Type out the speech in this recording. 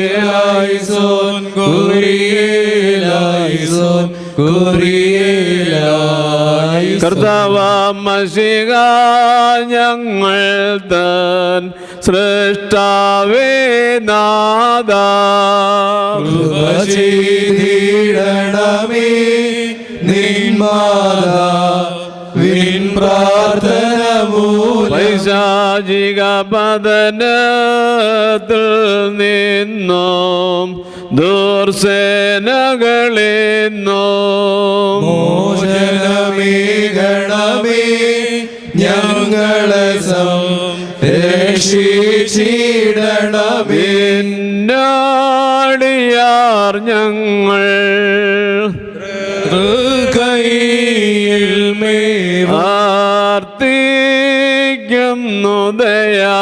കുറിയേലായിസോൻ കുറിയേലായിസോൻ കുറിയേലായി കർത്താവ മഷിക ഞങ്ങൾ തൻ സൃഷ്ടാവേ നാദ ചെയ്തിടണമേ നിന്മാതാ പൈശാചിക പതനത്തിൽ നിന്നും ദൂർസേനകളിന്നും മോചനമേകണമേ ഞങ്ങളെ സംരക്ഷിച്ചിടണമേ. പിന്നാടിയാർ ഞങ്ങൾ കൈയിൽ മേ ആർത്തിക്കും ജ്ഞാനിക്കുന്നുദയാ